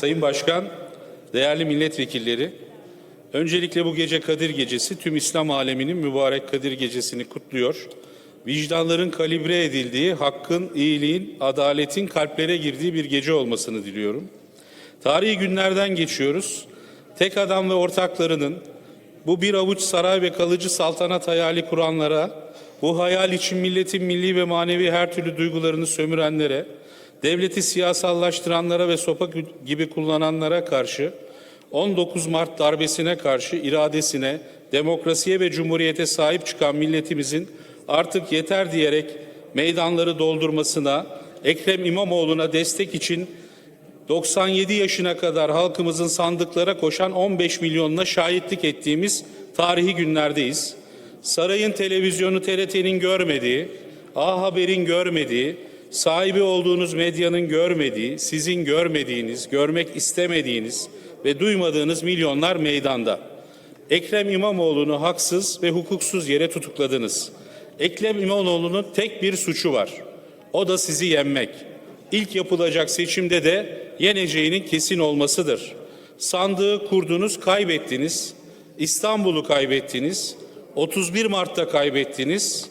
Sayın Başkan, değerli milletvekilleri, öncelikle bu gece Kadir Gecesi tüm İslam aleminin mübarek Kadir Gecesi'ni kutluyor. Vicdanların kalibre edildiği, hakkın, iyiliğin, adaletin kalplere girdiği bir gece olmasını diliyorum. Tarihi günlerden geçiyoruz. Tek adam ve ortaklarının bu bir avuç saray ve kalıcı saltanat hayali kuranlara, bu hayal için milletin milli ve manevi her türlü duygularını sömürenlere, devleti siyasallaştıranlara ve sopa gibi kullananlara karşı 19 Mart darbesine karşı iradesine, demokrasiye ve cumhuriyete sahip çıkan milletimizin artık yeter diyerek meydanları doldurmasına, Ekrem İmamoğlu'na destek için 97 yaşına kadar halkımızın sandıklara koşan 15 milyonuna şahitlik ettiğimiz tarihi günlerdeyiz. Sarayın televizyonu TRT'nin görmediği, A Haber'in görmediği, sahibi olduğunuz medyanın görmediği, sizin görmediğiniz, görmek istemediğiniz ve duymadığınız milyonlar meydanda. Ekrem İmamoğlu'nu haksız ve hukuksuz yere tutukladınız. Ekrem İmamoğlu'nun tek bir suçu var. O da sizi yenmek. İlk yapılacak seçimde de yeneceğinin kesin olmasıdır. Sandığı kurdunuz, kaybettiniz. İstanbul'u kaybettiniz. 31 Mart'ta kaybettiniz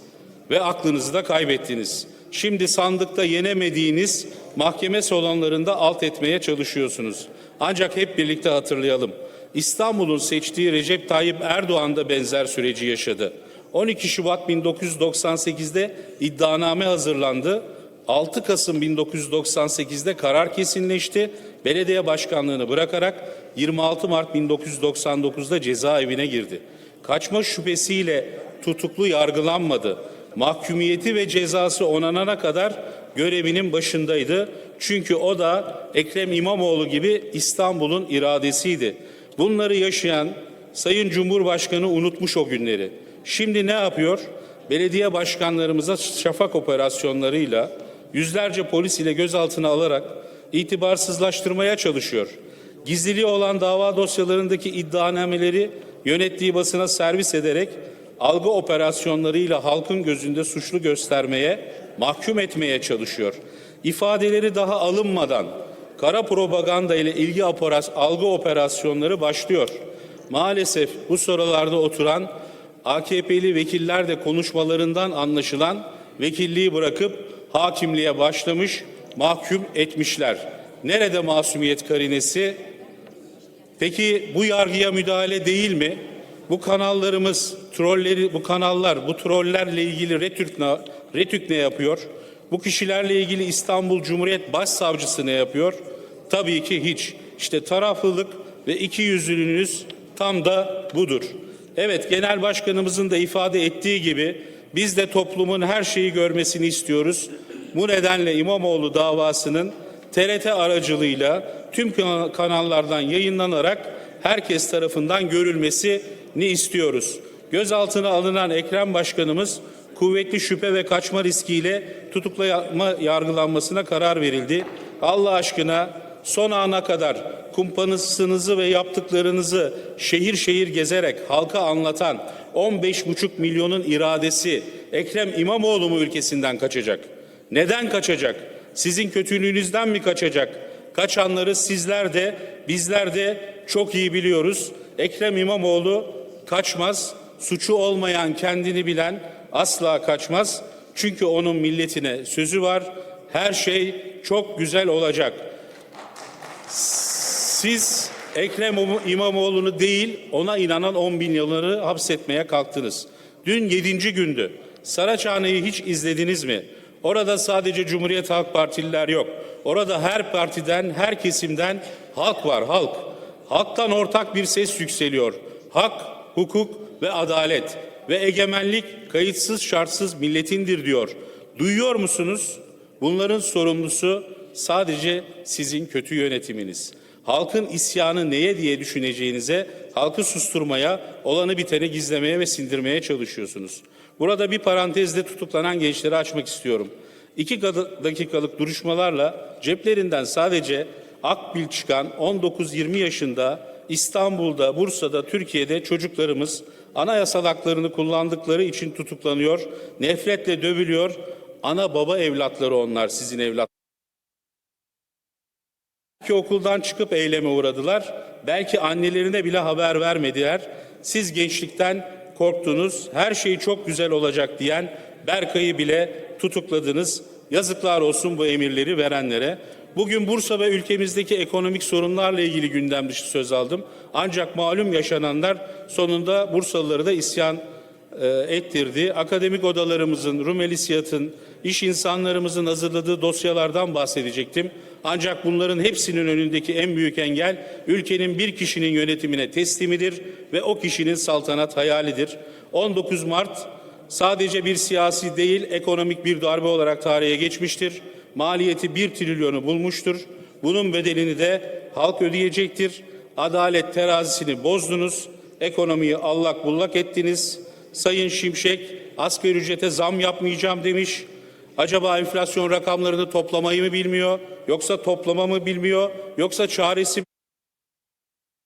ve aklınızı da kaybettiniz. Şimdi sandıkta yenemediğiniz mahkeme salonlarında alt etmeye çalışıyorsunuz. Ancak hep birlikte hatırlayalım. İstanbul'un seçtiği Recep Tayyip Erdoğan da benzer süreci yaşadı. 12 Şubat 1998'de iddianame hazırlandı. 6 Kasım 1998'de karar kesinleşti. Belediye başkanlığını bırakarak 26 Mart 1999'da cezaevine girdi. Kaçma şüphesiyle tutuklu yargılanmadı. Mahkumiyeti ve cezası onanana kadar görevinin başındaydı. Çünkü o da Ekrem İmamoğlu gibi İstanbul'un iradesiydi. Bunları yaşayan Sayın Cumhurbaşkanı unutmuş o günleri. Şimdi ne yapıyor? Belediye başkanlarımıza şafak operasyonlarıyla yüzlerce polis ile gözaltına alarak itibarsızlaştırmaya çalışıyor. Gizliliği olan dava dosyalarındaki iddianameleri yönettiği basına servis ederek algı operasyonlarıyla halkın gözünde suçlu göstermeye, mahkum etmeye çalışıyor. İfadeleri daha alınmadan kara propaganda ile ilgi operas- algı operasyonları başlıyor. Maalesef bu sorularda oturan AKP'li vekiller de konuşmalarından anlaşılan vekilliği bırakıp hakimliğe başlamış, mahkum etmişler. Nerede masumiyet karinesi? Peki bu yargıya müdahale değil mi? Bu kanallarımız, trolleri, bu kanallar, bu trollerle ilgili retük ne, retük ne yapıyor? Bu kişilerle ilgili İstanbul Cumhuriyet Başsavcısı ne yapıyor? Tabii ki hiç. İşte taraflılık ve ikiyüzlülüğünüz tam da budur. Evet, genel başkanımızın da ifade ettiği gibi biz de toplumun her şeyi görmesini istiyoruz. Bu nedenle İmamoğlu davasının TRT aracılığıyla tüm kanallardan yayınlanarak herkes tarafından görülmesini istiyoruz. Gözaltına alınan Ekrem Başkanımız kuvvetli şüphe ve kaçma riskiyle tutuklama yargılanmasına karar verildi. Allah aşkına son ana kadar kumpanısınızı ve yaptıklarınızı şehir şehir gezerek halka anlatan 15,5 milyonun iradesi Ekrem İmamoğlu mu ülkesinden kaçacak? Neden kaçacak? Sizin kötülüğünüzden mi kaçacak? Kaçanları sizler de bizler de çok iyi biliyoruz. Ekrem İmamoğlu kaçmaz. Suçu olmayan kendini bilen asla kaçmaz. Çünkü onun milletine sözü var. Her şey çok güzel olacak. Siz Ekrem İmamoğlu'nu değil ona inanan 10 bin yılları hapsetmeye kalktınız. Dün yedinci gündü. Saraçhane'yi hiç izlediniz mi? Orada sadece Cumhuriyet Halk Partililer yok. Orada her partiden, her kesimden halk var, halk. Halktan ortak bir ses yükseliyor. Hak, hukuk ve adalet ve egemenlik kayıtsız şartsız milletindir diyor. Duyuyor musunuz? Bunların sorumlusu sadece sizin kötü yönetiminiz. Halkın isyanı neye diye düşüneceğinize, halkı susturmaya, olanı biteni gizlemeye ve sindirmeye çalışıyorsunuz. Burada bir parantezde tutuklanan gençleri açmak istiyorum. İki dakikalık duruşmalarla ceplerinden sadece akbil çıkan 19-20 yaşında İstanbul'da, Bursa'da, Türkiye'de çocuklarımız anayasal haklarını kullandıkları için tutuklanıyor, nefretle dövülüyor. Ana baba evlatları onlar sizin evlat. Belki okuldan çıkıp eyleme uğradılar. Belki annelerine bile haber vermediler. Siz gençlikten korktunuz. Her şey çok güzel olacak diyen Berkay'ı bile tutukladınız. Yazıklar olsun bu emirleri verenlere. Bugün Bursa ve ülkemizdeki ekonomik sorunlarla ilgili gündem dışı söz aldım. Ancak malum yaşananlar sonunda Bursalıları da isyan e, ettirdi. Akademik odalarımızın, Rumeli Siyat'ın, iş insanlarımızın hazırladığı dosyalardan bahsedecektim. Ancak bunların hepsinin önündeki en büyük engel ülkenin bir kişinin yönetimine teslimidir ve o kişinin saltanat hayalidir. 19 Mart sadece bir siyasi değil ekonomik bir darbe olarak tarihe geçmiştir. Maliyeti 1 trilyonu bulmuştur. Bunun bedelini de halk ödeyecektir. Adalet terazisini bozdunuz. Ekonomiyi allak bullak ettiniz. Sayın Şimşek asgari ücrete zam yapmayacağım demiş. Acaba enflasyon rakamlarını toplamayı mı bilmiyor? Yoksa toplama mı bilmiyor? Yoksa çaresi